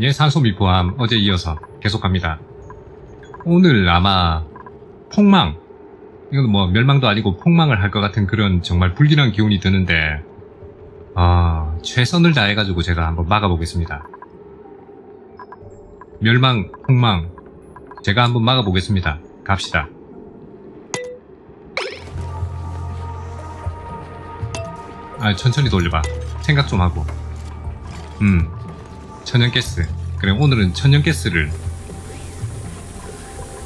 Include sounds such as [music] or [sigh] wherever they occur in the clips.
예, 산소미 포함 어제 이어서 계속합니다. 오늘 아마 폭망, 이건 뭐 멸망도 아니고 폭망을 할 것 같은 그런 정말 불길한 기운이 드는데, 아, 최선을 다해가지고 제가 한번 막아보겠습니다. 멸망, 폭망, 제가 한번 막아보겠습니다. 갑시다. 아, 천천히 돌려봐. 생각 좀 하고. 음, 천연가스. 그래, 오늘은 천연가스를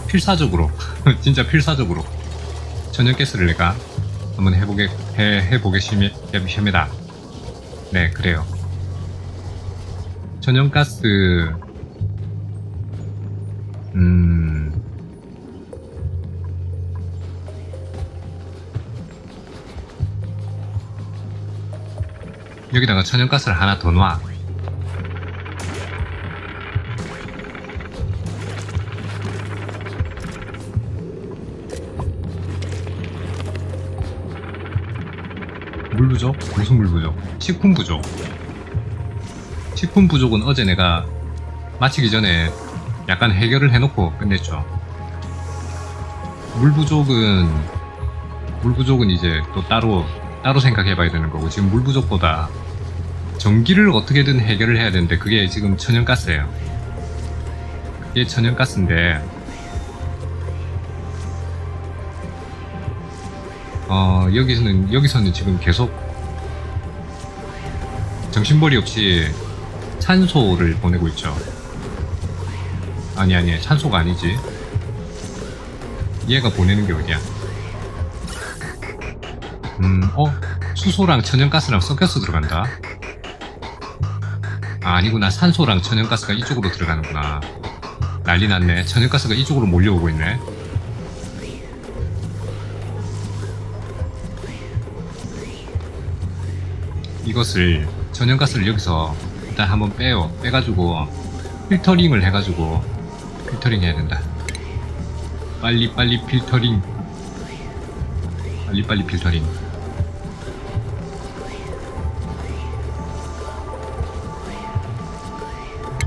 필사적으로, [laughs] 진짜 필사적으로 천연가스를 내가 한번 해보게, 해, 해보겠습니다. 네, 그래요. 천연가스, 음, 여기다가 천연가스를 하나 더 놔. 부족? 무슨 물 부족? 식품 부족. 식품 부족은 어제 내가 마치기 전에 약간 해결을 해놓고 끝냈죠. 물 부족은 물 부족은 이제 또 따로 따로 생각해봐야 되는 거고 지금 물 부족보다 전기를 어떻게든 해결을 해야 되는데 그게 지금 천연가스예요. 이게 천연가스인데 어 여기서는 여기서는 지금 계속 정신벌이 없이 산소를 보내고 있죠. 아니 아니 산소가 아니지. 얘가 보내는 게 어디야? 음, 어? 수소랑 천연가스랑 섞여서 들어간다. 아, 아니구나. 산소랑 천연가스가 이쪽으로 들어가는구나. 난리 났네. 천연가스가 이쪽으로 몰려오고 있네. 이것을, 천연가스를 여기서 일단 한번 빼요. 빼가지고, 필터링을 해가지고, 필터링 해야 된다. 빨리 빨리 필터링. 빨리 빨리 필터링.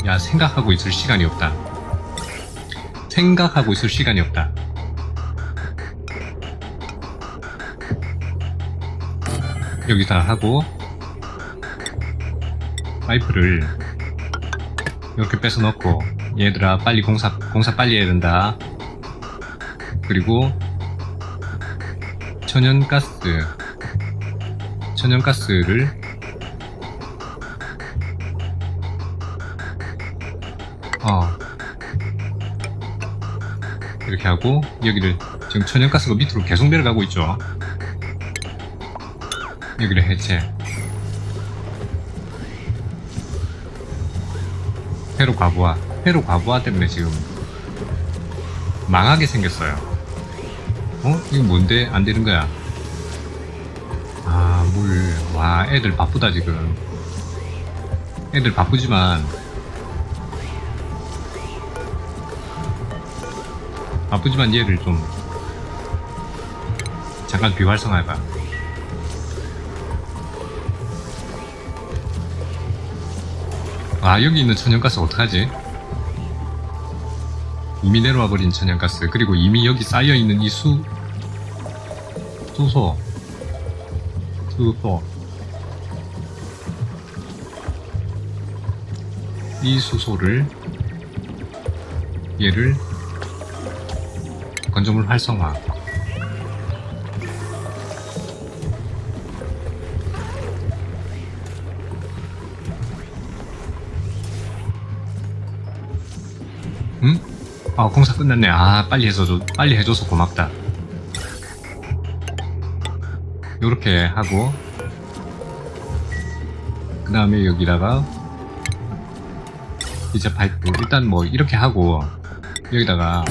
야, 생각하고 있을 시간이 없다. 생각하고 있을 시간이 없다. 여기다 하고, 파이프를 이렇게 빼서 넣고, 얘들아, 빨리 공사, 공사 빨리 해야 된다. 그리고, 천연가스, 천연가스를 어. 이렇게 하고 여기를 지금 천연가스가 밑으로 계속 내려가고 있죠. 여기를 해체. 회로 과부하. 회로 과부하 때문에 지금 망하게 생겼어요. 어? 이거 뭔데 안 되는 거야? 아, 물. 와, 애들 바쁘다 지금. 애들 바쁘지만 바쁘지만 얘를 좀 잠깐 비활성화해봐. 아 여기 있는 천연가스 어떡하지? 이미 내려와 버린 천연가스. 그리고 이미 여기 쌓여 있는 이 수 수소 수소. 이 수소를 얘를 건조물 활성화 아 공사 끝났네. 아 빨리 해줘서 빨리 해줘서 고맙다. 요렇게 하고 그 다음에 여기다가 이제 파이프 일단 뭐 이렇게 하고 여기다가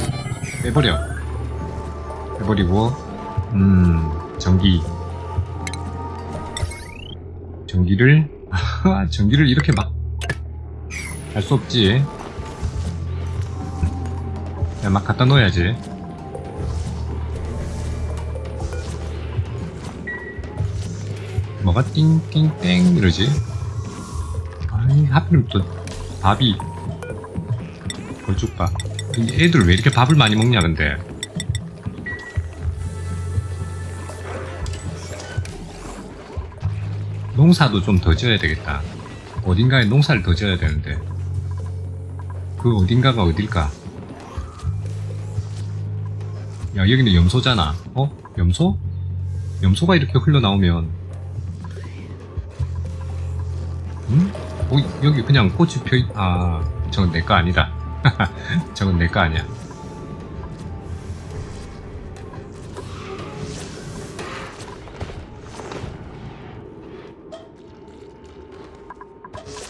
빼버려. 해버리고 음 전기. 전기를 [laughs] 전기를 이렇게 막 할 수 없지 막 갖다 놓아야지 뭐가 띵띵땡 이러지 아니 하필이면 또 밥이 걸쭉밥. 이 애들 왜 이렇게 밥을 많이 먹냐, 근데. 농사도 좀 더 지어야 되겠다. 어딘가에 농사를 더 지어야 되는데. 그 어딘가가 어딜까? 야, 여기는 염소잖아. 어? 염소? 염소가 이렇게 흘러나오면. 응? 어, 여기 그냥 꽃이 펴, 있... 아, 저건 내 거 아니다. [laughs] 저건 내 거 아니야.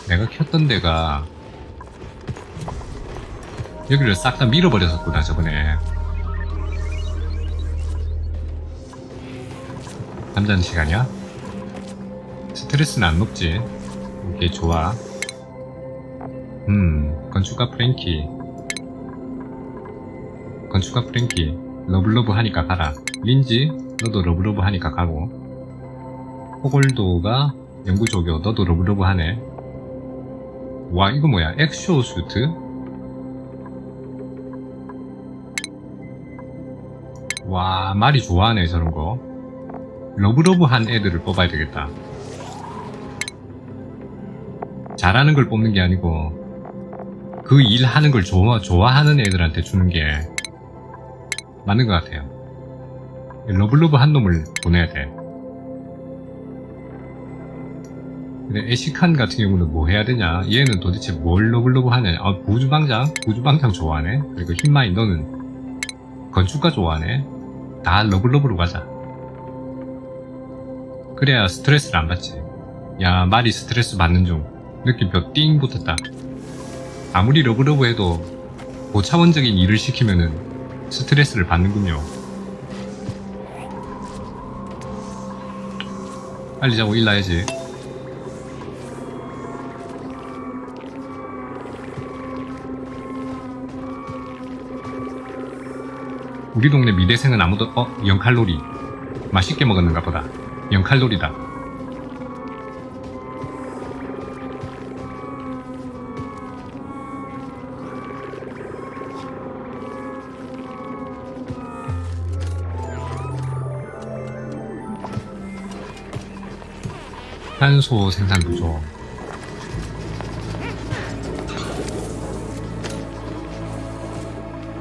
내가 켰던 데가 여기를 싹 다 밀어버렸었구나 저번에 잠자는 시간이야? 스트레스는 안 높지. 오케이 좋아. 음 건축가 프랭키. 건축가 프랭키 러블러브 하니까 가라. 린지 너도 러블러브 하니까 가고. 호골도가 연구조교 너도 러블러브 하네. 와 이거 뭐야? 엑쇼 수트? 와 말이 좋아하네 저런 거 러브러브한 애들을 뽑아야 되겠다 잘하는 걸 뽑는 게 아니고 그 일 하는 걸 좋아, 좋아하는 애들한테 주는 게 맞는 것 같아요 러블러브 한 놈을 보내야 돼 근데 에시칸 같은 경우는 뭐 해야 되냐? 얘는 도대체 뭘 러블러브 하냐? 아, 부주방장? 부주방장 좋아하네? 그리고 흰마이 너는 건축가 좋아하네? 다 러블러브로 가자. 그래야 스트레스를 안 받지. 야, 말이 스트레스 받는 중. 느낌표 띵 붙었다. 아무리 러블러브 해도 고차원적인 일을 시키면은 스트레스를 받는군요. 빨리 자고 일 나야지. 우리 동네 미대생은 아무도 어 0칼로리 맛있게 먹었는가 보다 0칼로리다 탄소 생산 부족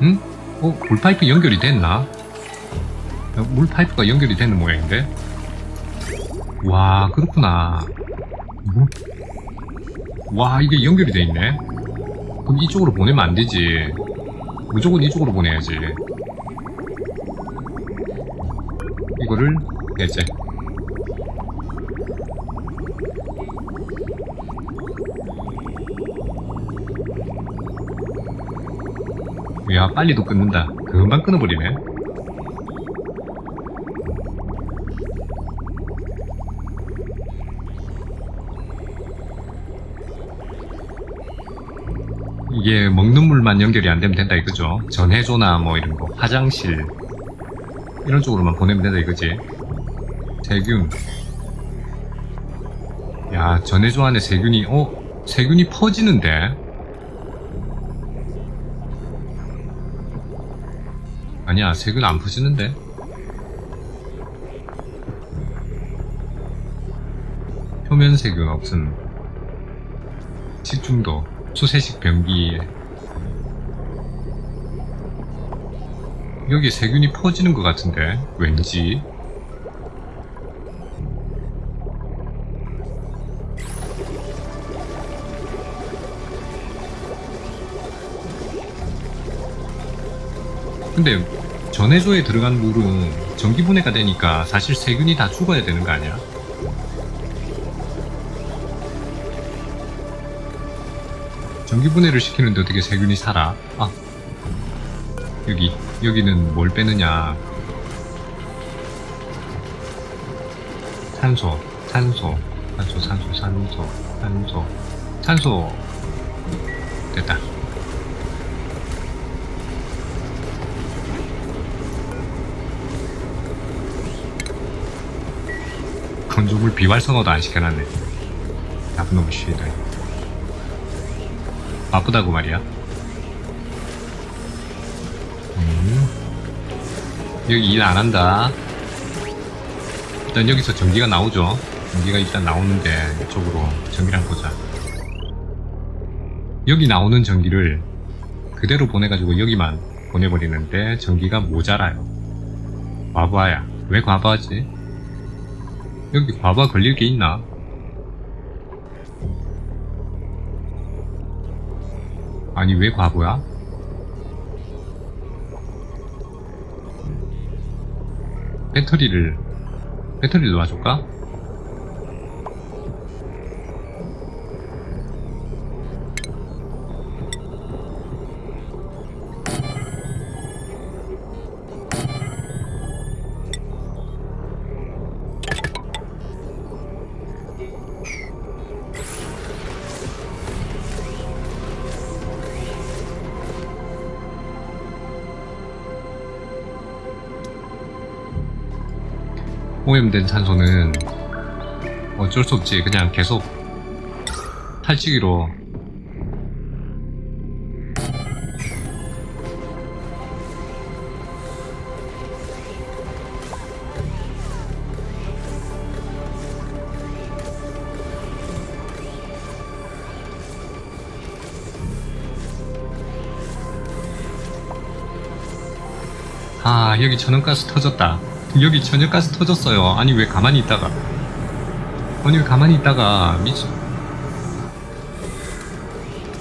응? 어, 물파이프 연결이 됐나? 어, 물파이프가 연결이 되는 모양인데? 와, 그렇구나. 뭐? 와, 이게 연결이 돼 있네? 그럼 이쪽으로 보내면 안 되지. 무조건 이쪽으로 보내야지. 이거를 배제. 야, 빨리도 끊는다. 금방 끊어버리네. 이게 먹는 물만 연결이 안 되면 된다 이거죠. 전해조나 뭐 이런 거, 화장실 이런 쪽으로만 보내면 된다 이거지. 세균. 야, 전해조 안에 세균이 어? 세균이 퍼지는데? 아니야, 세균 안 퍼지는데? 표면 세균 없음. 식중독, 수세식 변기. 여기 세균이 퍼지는 것 같은데, 왠지. 근데 전해조에 들어간 물은 전기분해가 되니까 사실 세균이 다 죽어야 되는 거 아니야? 전기분해를 시키는데 어떻게 세균이 살아? 아 여기 여기는 뭘 빼느냐 산소 산소 산소 산소 산소 산소 산소 됐다 건조물 비활성화도 안 시켜놨네. 나쁜 놈의 쉬들. 바쁘다고 말이야. 음. 여기 일 안 한다. 일단 여기서 전기가 나오죠. 전기가 일단 나오는데 이쪽으로 전기랑 보자. 여기 나오는 전기를 그대로 보내가지고 여기만 보내버리는데 전기가 모자라요. 과부하야. 왜 과부하지? 여기 과부하 걸릴 게 있나? 아니 왜 과부야? 배터리를 배터리를 놔줄까? 오염된 산소는 어쩔 수 없지. 그냥 계속 탈취기로 아 여기 천연가스 터졌다 여기 천연가스 터졌어요. 아니 왜 가만히 있다가? 아니 왜 가만히 있다가? 미치.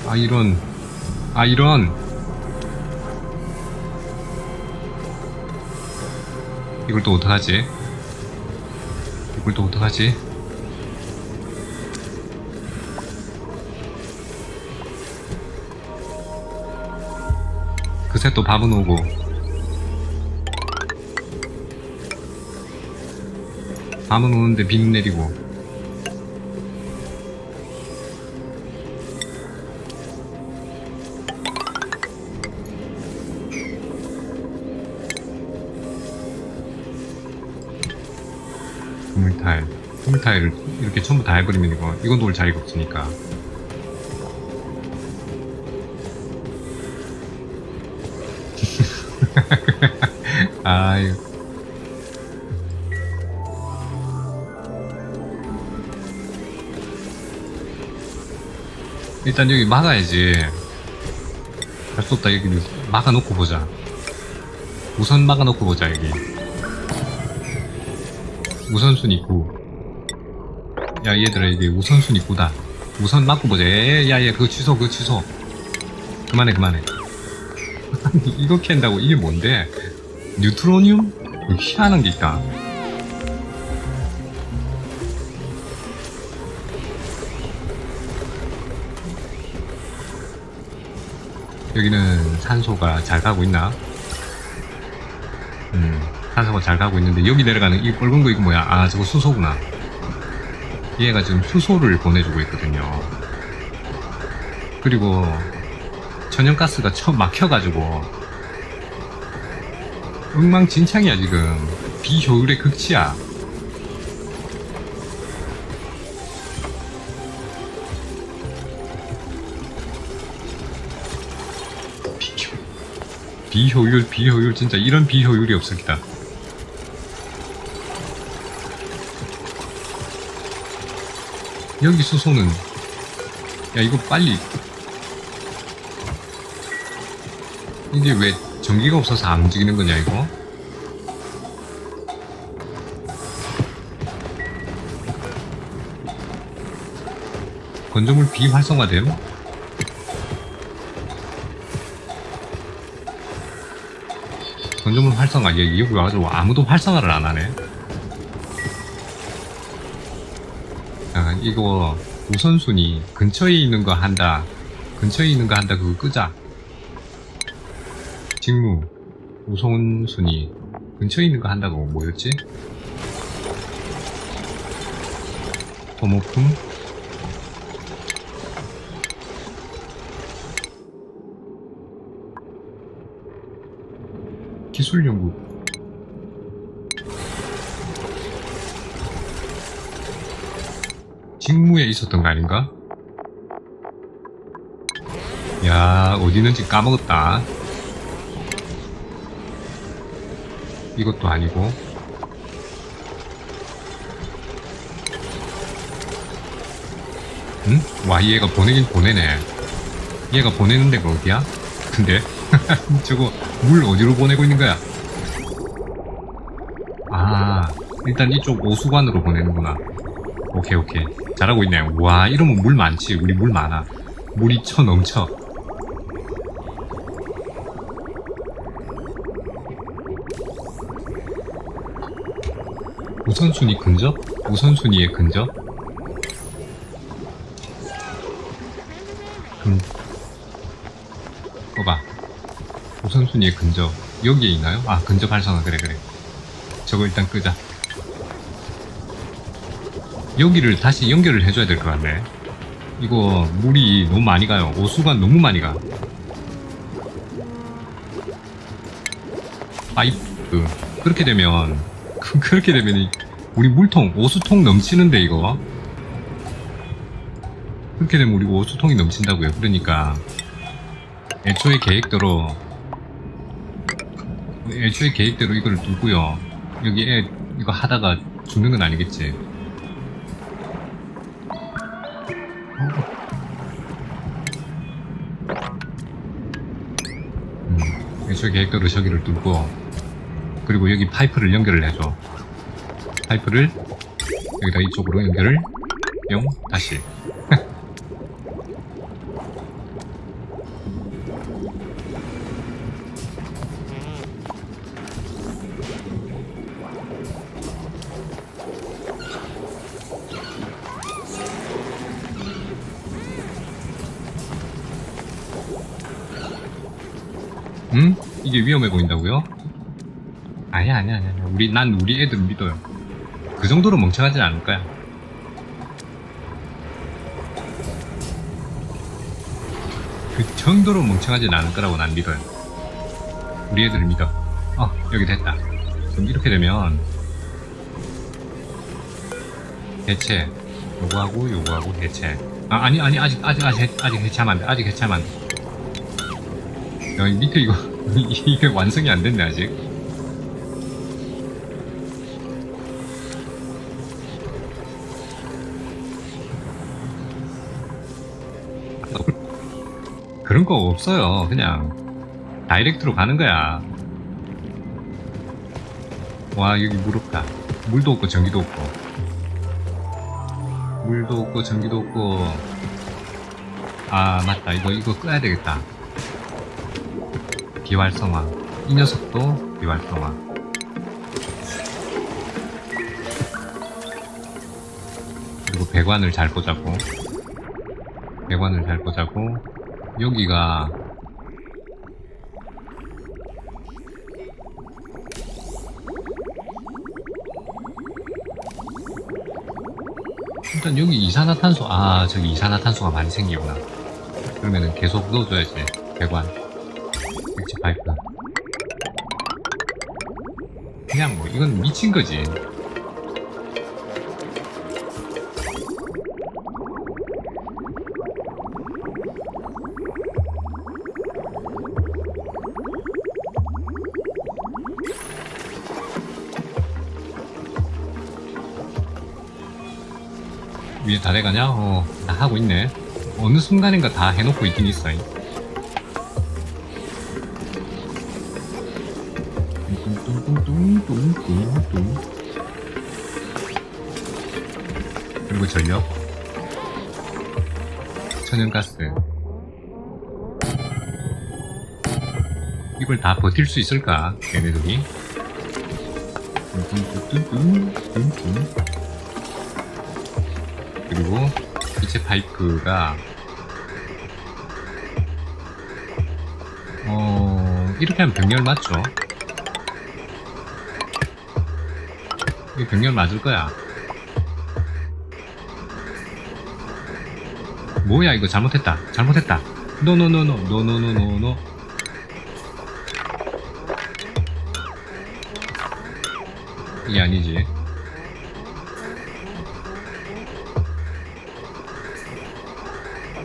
아 이런. 아 이런. 이걸 또 어떡하지? 이걸 또 어떡하지? 그새 또 밥은 오고 밤은 오는데 비는 내리고. 그물타일. 그물타일을 이렇게 전부 다 해버리면 이거 이건 놓을 자리가 없으니까. [laughs] 아유 일단 여기 막아야지. 할 수 없다, 여기 막아놓고 보자. 우선 막아놓고 보자, 여기. 우선순위 9. 야, 얘들아, 이게 우선순위 9다. 우선 막고 보자. 야, 야, 야, 그거 취소, 그거 취소. 그만해, 그만해. [laughs] 이거 캔다고 이게 뭔데? 뉴트로늄? 희한한 게 있다. 여기는 산소가 잘 가고 있나? 음, 산소가 잘 가고 있는데 여기 내려가는 이 붉은 거 이거 뭐야? 아, 저거 수소구나. 얘가 지금 수소를 보내주고 있거든요. 그리고 천연가스가 처음 막혀가지고 엉망진창이야 지금. 비효율의 극치야. 비효율, 비효율, 진짜 이런 비효율이 없습니다. 여기 수소는, 야, 이거 빨리. 이게 왜 전기가 없어서 안 움직이는 거냐, 이거? 건조물 비활성화됨? 건조물 활성화 얘 여기 와가지고 아무도 활성화를 안 하네. 아 이거 우선순위 근처에 있는 거 한다. 근처에 있는 거 한다 그거 끄자. 직무 우선순위 근처에 있는 거 한다고 뭐였지? 소모품 기술 연구 직무에 있었던 거 아닌가? 야 어디 있는지 까먹었다 이것도 아니고. 응? 와, 얘가 보내긴 보내네. 얘가 보내는 데가 어디야? 근데? [laughs] 저거, 물 어디로 보내고 있는 거야? 아, 일단 이쪽 오수관으로 보내는구나. 오케이, 오케이. 잘하고 있네. 와, 이러면 물 많지. 우리 물 많아. 물이 쳐 넘쳐. 우선순위 근접? 우선순위의 근접? 선순위의 근접. 여기에 있나요? 아, 근접 활성화. 그래, 그래. 저거 일단 끄자. 여기를 다시 연결을 해줘야 될 것 같네. 이거 물이 너무 많이 가요. 오수가 너무 많이 가. 파이프. 그렇게 되면, 그- [laughs] 그렇게 되면 이- 우리 물통, 오수통 넘치는데 이거. 그렇게 되면 우리 오수통이 넘친다고요. 그러니까 애초에 계획대로 애초에 계획대로 이걸 두고요. 여기 애 이거 하다가 죽는 건 아니겠지. 음, 애초에 계획대로 저기를 뚫고 그리고 여기 파이프를 연결을 해줘. 파이프를 여기다 이쪽으로 연결을 뿅 다시 응? 이게 위험해 보인다고요? 아니야, 아니야, 아니야. 우리, 난 우리 애들 믿어요. 그 정도로 멍청하진 않을 거야. 그 정도로 멍청하진 않을 거라고 난 믿어요. 우리 애들을 믿어. 어, 여기 됐다. 그럼 이렇게 되면, 대체, 요거하고, 요거하고, 대체. 아, 아니, 아니, 아직, 아직, 아직, 아직 해체하면 안 돼. 아직 해체하면 안 돼. 야, 이 밑에 이거, [laughs] 이게 완성이 안 됐네, 아직. 그런 거 없어요. 그냥, 다이렉트로 가는 거야. 와, 여기 물 없다. 물도 없고, 전기도 없고. 물도 없고, 전기도 없고. 아, 맞다. 이거, 이거 끄야 되겠다. 비활성화. 이 녀석도 비활성화. 그리고 배관을 잘 꽂자고. 배관을 잘 꽂자고. 여기가 일단 여기 이산화탄소 아 저기 이산화탄소가 많이 생기구나 그러면은 계속 넣어줘야지 배관 액체 파이프 그냥 뭐 이건 미친 거지 위에 다 돼가냐? 어, 다 하고 있네. 어느 순간인가 다 해놓고 있긴 있어. 뚱뚱뚱뚱뚱뚱뚱. 그리고 전력. 천연가스. 이걸 다 버틸 수 있을까? 얘네들이. 뚱뚱뚱뚱뚱뚱. 그리고 기체 파이프가 어 이렇게 하면 병렬 맞죠? 이 병렬 맞을 거야. 뭐야 이거 잘못했다. 잘못했다. 노노노노 노노노노노. 이게 아니지.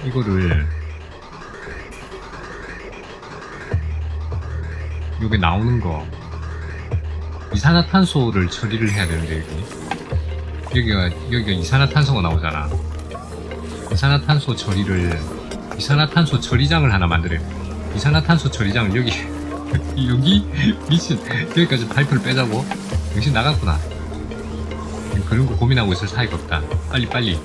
이거를 요게 나오는 거 이산화탄소를 처리를 해야 되는데 여기 여기가 여기가 이산화탄소가 나오잖아. 이산화탄소 처리를 이산화탄소 처리장을 하나 만들어요 이산화탄소 처리장을 여기 [laughs] 여기 미친 여기까지 파이프를 빼자고. 정신 나갔구나. 그런 거 고민하고 있을 사이가 없다. 빨리 빨리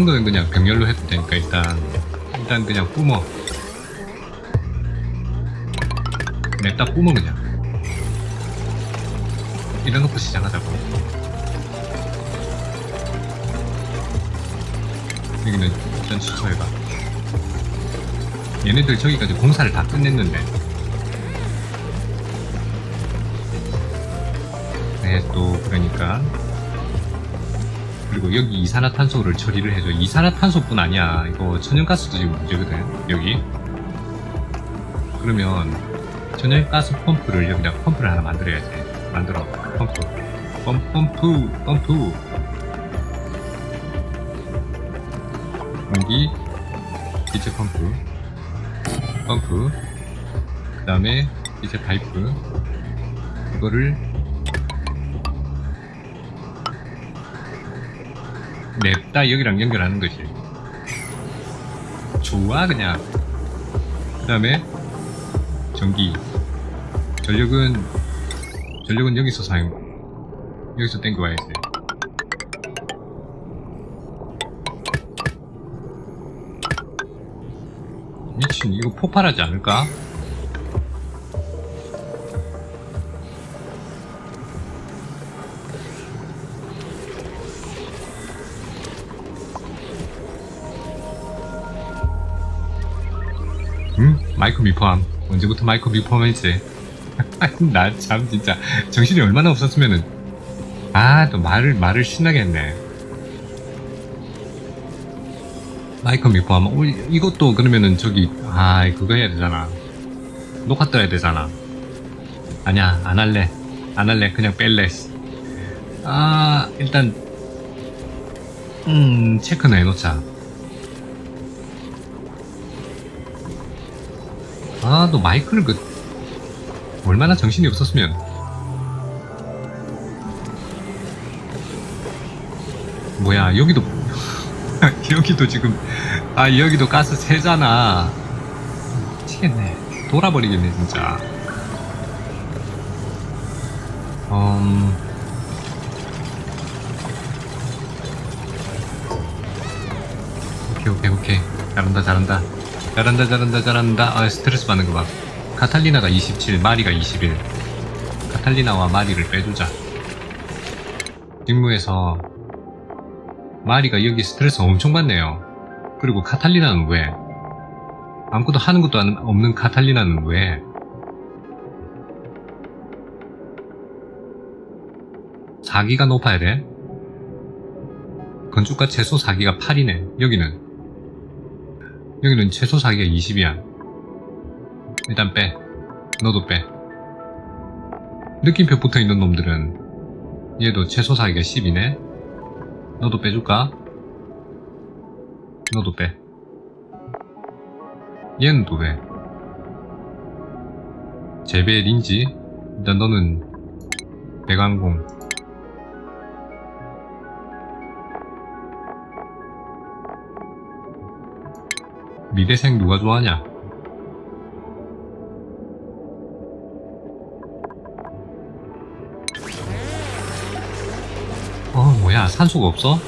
나가는 거는 그냥 병렬로 해도 되니까 일단 일단 그냥 뿜어. 냅다 뿜어 그냥. 이래놓고 시작하자고. 여기는 일단 취소해봐. 얘네들 저기까지 공사를 다 끝냈는데. 네 또 그러니까 그리고 여기 이산화탄소를 처리를 해줘. 이산화탄소뿐 아니야. 이거 천연가스도 지금 문제거든. 여기. 그러면 천연가스 펌프를 여기다 펌프를 하나 만들어야지. 만들어. 펌프. 펌, 펌프, 펌프. 여기 기체 펌프. 펌프. 그 다음에 기체 파이프. 이거를 냅다 여기랑 연결하는 거지. 좋아 그냥. 그 다음에 전기. 전력은 전력은 여기서 사용. 여기서 땡겨와야지. 미친 이거 폭발하지 않을까? 응? 마이크 미포함. 언제부터 마이크 미포함했지? [laughs] 나 참 진짜 정신이 얼마나 없었으면은 아 또 말을 말을 신나게 했네. 마이크 미포함. 어, 이- 이것도 그러면은 저기 아 그거 해야 되잖아. 녹화 떠야 되잖아. 아니야 안 할래. 안 할래. 그냥 뺄래. 아 일단 음 체크는 해놓자. 아, 너 마이크를 그, 얼마나 정신이 없었으면. 뭐야, 여기도, [laughs] 여기도 지금, 아, 여기도 가스 새잖아. 미치겠네. 돌아버리겠네, 진짜. 음, 오케이, 오케이, 오케이. 잘한다, 잘한다. 잘한다 잘한다 잘한다. 아 스트레스 받는 거봐. 카탈리나가 27 마리가 21 카탈리나와 마리를 빼주자. 직무에서 마리가 여기 스트레스 엄청 받네요. 그리고 카탈리나는 왜? 아무것도 하는 것도 안- 없는 카탈리나는 왜? 사기가 높아야 돼? 건축가 최소 사기가 8이네 여기는 여기는 최소 사기가 20이야. 일단 빼. 너도 빼. 느낌표 붙어 있는 놈들은 얘도 최소 사기가 10이네. 너도 빼줄까? 너도 빼. 얘는 또 왜? 재배 린지? 일단 너는 대강공. 미대생 누가 좋아하냐? 어, 뭐야, 산소가 없어?